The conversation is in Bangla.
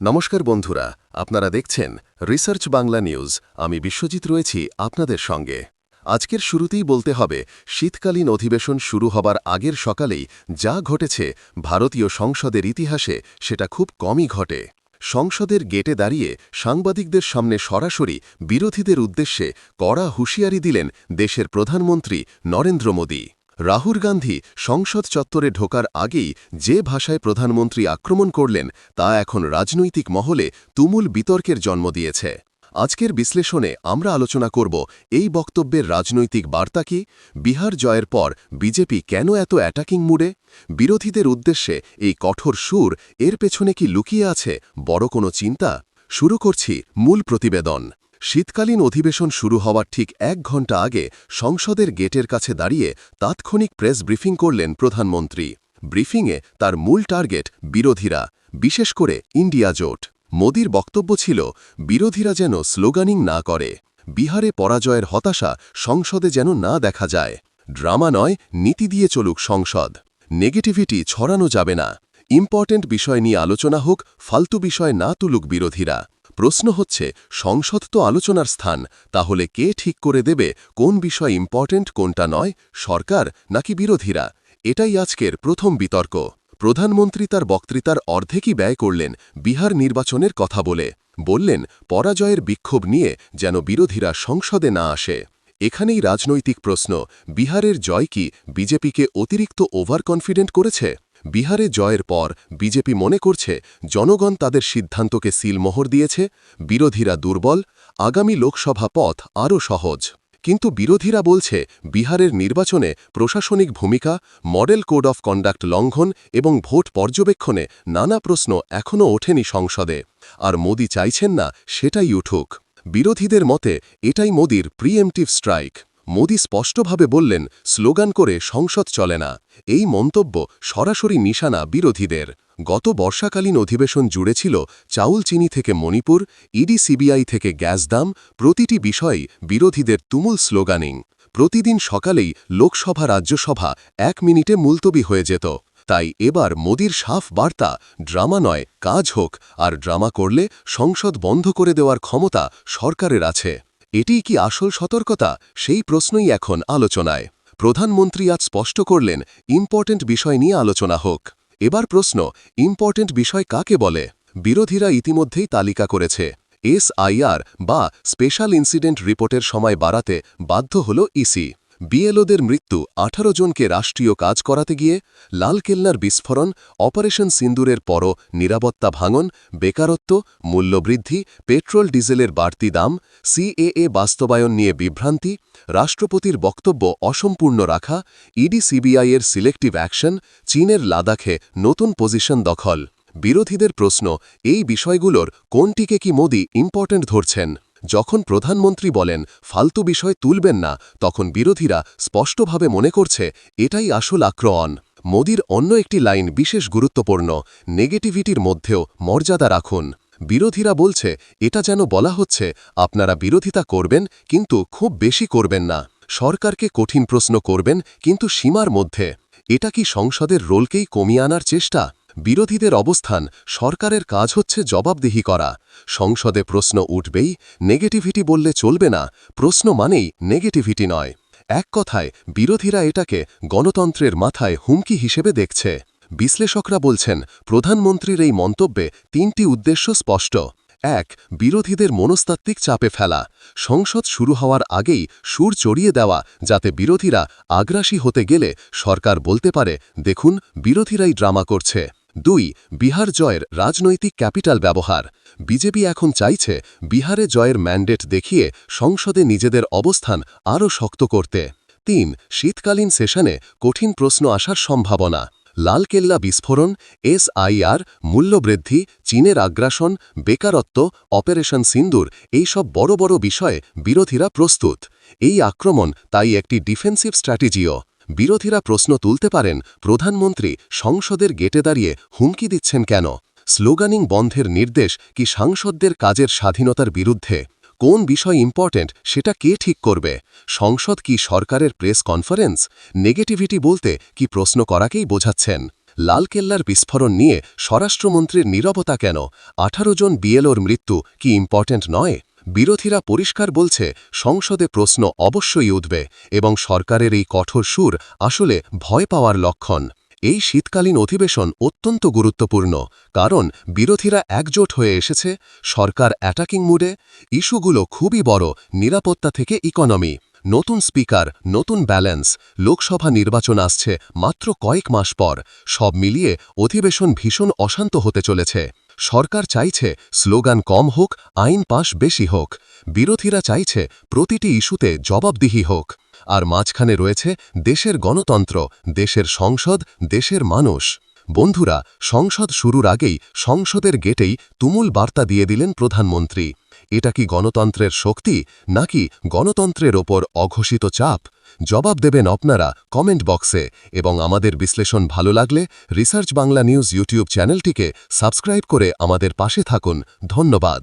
নমস্কার বন্ধুরা, আপনারা দেখছেন রিসার্চ বাংলা নিউজ। আমি বিশ্বজিৎ রয়েছি আপনাদের সঙ্গে। আজকের শুরুতেই বলতে হবে, শীতকালীন অধিবেশন শুরু হবার আগের সকালেই যা ঘটেছে ভারতীয় সংসদের ইতিহাসে সেটা খুব কমই ঘটে। সংসদের গেটে দাঁড়িয়ে সাংবাদিকদের সামনে সরাসরি বিরোধীদের উদ্দেশ্যে কড়া হুঁশিয়ারি দিলেন দেশের প্রধানমন্ত্রী নরেন্দ্র মোদী। রাহুল গান্ধী সংসদ চত্বরে ঢোকার আগেই যে ভাষায় প্রধানমন্ত্রী আক্রমণ করলেন, তা এখন রাজনৈতিক মহলে তুমুল বিতর্কের জন্ম দিয়েছে। আজকের বিশ্লেষণে আমরা আলোচনা করব, এই বক্তব্যের রাজনৈতিক বার্তা কি? বিহার জয়ের পর বিজেপি কেন এত অ্যাটাকিং মুডে বিরোধীদের উদ্দেশ্যে এই কঠোর সুর, এর পেছনে কি লুকিয়ে আছে বড় কোনো চিন্তা? শুরু করছি মূল প্রতিবেদন। শীতকালীন অধিবেশন শুরু হওয়ার ঠিক এক ঘণ্টা আগে সংসদের গেটের কাছে দাঁড়িয়ে তাৎক্ষণিক প্রেস ব্রিফিং করলেন প্রধানমন্ত্রী। ব্রিফিংয়ে তার মূল টার্গেট বিরোধীরা, বিশেষ করে ইন্ডিয়া জোট। মোদির বক্তব্য ছিল, বিরোধীরা যেন স্লোগানিং না করে। বিহারে পরাজয়ের হতাশা সংসদে যেন না দেখা যায়। ড্রামা নয়, নীতি দিয়ে চলুক সংসদ। নেগেটিভিটি ছড়ানো যাবে না। ইম্পর্টেন্ট বিষয় নিয়ে আলোচনা হোক, ফালতু বিষয় না তুলুক বিরোধীরা। প্রশ্ন হচ্ছে, সংসদ তো আলোচনার স্থান, তাহলে কে ঠিক করে দেবে কোন বিষয় ইম্পর্টেন্ট কোনটা নয়, সরকার নাকি বিরোধীরা? এটাই আজকের প্রথম বিতর্ক। প্রধানমন্ত্রী তার বক্তৃতার অর্ধেকই ব্যয় করলেন বিহার নির্বাচনের কথা বলে। বললেন, পরাজয়ের বিক্ষোভ নিয়ে যেন বিরোধীরা সংসদে না আসে। এখানেই রাজনৈতিক প্রশ্ন, বিহারের জয় কি বিজেপিকে অতিরিক্ত ওভার কনফিডেন্ট করেছে? বিহারে জয়ের পর বিজেপি মনে করছে, জনগণ তাদের সিদ্ধান্তকে সিলমোহর দিয়েছে, বিরোধীরা দুর্বল, আগামী লোকসভা পথ আরও সহজ। কিন্তু বিরোধীরা বলছে, বিহারের নির্বাচনে প্রশাসনিক ভূমিকা, মডেল কোড অফ কন্ডাক্ট লঙ্ঘন এবং ভোট পর্যবেক্ষণে নানা প্রশ্ন এখনও ওঠেনি সংসদে। আর মোদি চাইছেন না, সেটাই উঠুক। বিরোধীদের মতে, এটাই মোদির প্রিএমটিভ স্ট্রাইক। মোদি স্পষ্টভাবে বললেন, স্লোগান করে সংসদ চলে না। এই মন্তব্য সরাসরি নিশানা বিরোধীদের। গত বর্ষাকালীন অধিবেশন জুড়ে ছিল চাউল চিনি থেকে মণিপুর, ইডি সিবিআই থেকে গ্যাস দাম, প্রতিটি বিষয়েই বিরোধীদের তুমুল স্লোগানিং। প্রতিদিন সকালেই লোকসভা, রাজ্যসভা এক মিনিটে মুলতবি হয়ে যেত। তাই এবার মোদির সাফ বার্তা, ড্রামা নয়, কাজ হোক, আর ড্রামা করলে সংসদ বন্ধ করে দেওয়ার ক্ষমতা সরকারের আছে। এটিই কি আসল সতর্কতা? সেই প্রশ্নই এখন আলোচনায়। প্রধানমন্ত্রী আজ স্পষ্ট করলেন, ইম্পর্টেন্ট বিষয় নিয়ে আলোচনা হোক। এবার প্রশ্ন, ইম্পর্টেন্ট বিষয় কাকে বলে? বিরোধীরা ইতিমধ্যেই তালিকা করেছে। এসআইআর বা স্পেশাল ইনসিডেন্ট রিপোর্টের সময় বাড়াতে বাধ্য হল ইসি। বিএলওদের মৃত্যু আঠারো জনকে রাষ্ট্রীয় কাজ করাতে গিয়ে লালকেল্লার বিস্ফোরণ, অপারেশন সিন্দুরের পর নিরাপত্তা ভাঙন, বেকারত্ব, মূল্যবৃদ্ধি, পেট্রোল ডিজেলের বাড়তি দাম, সিএএ বাস্তবায়ন নিয়ে বিভ্রান্তি, রাষ্ট্রপতির বক্তব্য অসম্পূর্ণ রাখা, ইডি সিবিআইয়ের সিলেক্টিভ অ্যাকশন, চীনের লাদাখে নতুন পজিশন দখল। বিরোধীদের প্রশ্ন, এই বিষয়গুলোর কোনটিকে কি মোদি ইম্পর্ট্যান্ট ধরছেন? যখন প্রধানমন্ত্রী বলেন, ফালতু বিষয় তুলবেন না, তখন বিরোধীরা স্পষ্টভাবে মনে করছে, এটাই আসল আক্রমণ। মোদির অন্য একটি লাইন বিশেষ গুরুত্বপূর্ণ, নেগেটিভিটির মধ্যেও মর্যাদা রাখুন। বিরোধীরা বলছে, এটা যেন বলা হচ্ছে, আপনারা বিরোধিতা করবেন, কিন্তু খুব বেশি করবেন না। সরকারকে কঠিন প্রশ্ন করবেন, কিন্তু সীমার মধ্যে। এটা কি সংসদের রোলকেই কমিয়ে আনার চেষ্টা? বিরোধীদের অবস্থান সরকারের কাজ হচ্ছে জবাবদিহি করা। সংসদে প্রশ্ন উঠবেই নেগেটিভিটি বললে চলবে না, প্রশ্ন মানেই নেগেটিভিটি নয়। এক কথায়, বিরোধীরা এটাকে গণতন্ত্রের মাথায় হুমকি হিসেবে দেখছে। বিশ্লেষকরা বলছেন, প্রধানমন্ত্রীর এই মন্তব্যে তিনটি উদ্দেশ্য স্পষ্ট। এক, বিরোধীদের মনস্তাত্ত্বিক চাপে ফেলা। সংসদ শুরু হওয়ার আগেই সুর চড়িয়ে দেওয়া, যাতে বিরোধীরা আগ্রাসী হতে গেলে সরকার বলতে পারে, দেখুন, বিরোধীরাই ড্রামা করছে। দুই, বিহার জয়ের রাজনৈতিক ক্যাপিটাল ব্যবহার। বিজেপি এখন চাইছে বিহারে জয়ের ম্যান্ডেট দেখিয়ে সংসদে নিজেদের অবস্থান আরও শক্ত করতে। তিন, শীতকালীন সেশনে কঠিন প্রশ্ন আসার সম্ভাবনা। লালকেল্লা বিস্ফোরণ, এসআইআর, মূল্যবৃদ্ধি, চীনের আগ্রাসন, বেকারত্ব, অপারেশন সিন্দুর, এইসব বড় বড় বিষয়ে বিরোধীরা প্রস্তুত। এই আক্রমণ তাই একটি ডিফেন্সিভ স্ট্র্যাটেজিও। বিরোধীরা প্রশ্ন তুলতে পারেন, প্রধানমন্ত্রী সংসদের গেটে দাঁড়িয়ে হুমকি দিচ্ছেন কেন? স্লোগানিং বন্ধের নির্দেশ কি সাংসদদের কাজের স্বাধীনতার বিরুদ্ধে? কোন বিষয় ইম্পর্টেন্ট সেটা কে ঠিক করবে? সংসদ কি সরকারের প্রেস কনফারেন্স নেগেটিভিটি বলতে কি প্রশ্ন করাকেই বোঝাচ্ছেন? লালকেল্লার বিস্ফোরণ নিয়ে স্বরাষ্ট্রমন্ত্রীর নীরবতা কেন? আঠারো জন বিএলওর মৃত্যু কি ইম্পর্ট্যান্ট নয়? বিরোধীরা পরিষ্কার বলছে, সংসদে প্রশ্ন অবশ্যই উঠবে এবং সরকারের এই কঠোর সুর আসলে ভয় পাওয়ার লক্ষণ। এই শীতকালীন অধিবেশন অত্যন্ত গুরুত্বপূর্ণ, কারণ বিরোধীরা একজোট হয়ে এসেছে, সরকার অ্যাটাকিং মুডে ইস্যুগুলো খুবই বড়, নিরাপত্তা থেকে ইকোনমি নতুন স্পিকার, নতুন ব্যালেন্স লোকসভা নির্বাচন আসছে মাত্র কয়েক মাস পর, সব মিলিয়ে অধিবেশন ভীষণ অশান্ত হতে চলেছে। সরকার চাইছে স্লোগান কম হোক, আইন পাশ বেশি হোক। বিরোধীরা চাইছে প্রতিটি ইস্যুতে জবাবদিহি হোক। আর মাঝখানে রয়েছে দেশের গণতন্ত্র, দেশের সংসদ, দেশের মানুষ। বন্ধুরা, সংসদ শুরুর আগেই সংসদের গেটেই তুমুল বার্তা দিয়ে দিলেন প্রধানমন্ত্রী। এটা কি গণতন্ত্রের শক্তি, নাকি গণতন্ত্রের ওপর অঘোষিত চাপ? জবাব দেবেন আপনারা কমেন্ট বক্সে। এবং আমাদের বিশ্লেষণ ভালো লাগলে রিসার্চ বাংলা নিউজ ইউটিউব চ্যানেলটিকে সাবস্ক্রাইব করে আমাদের পাশে থাকুন। ধন্যবাদ।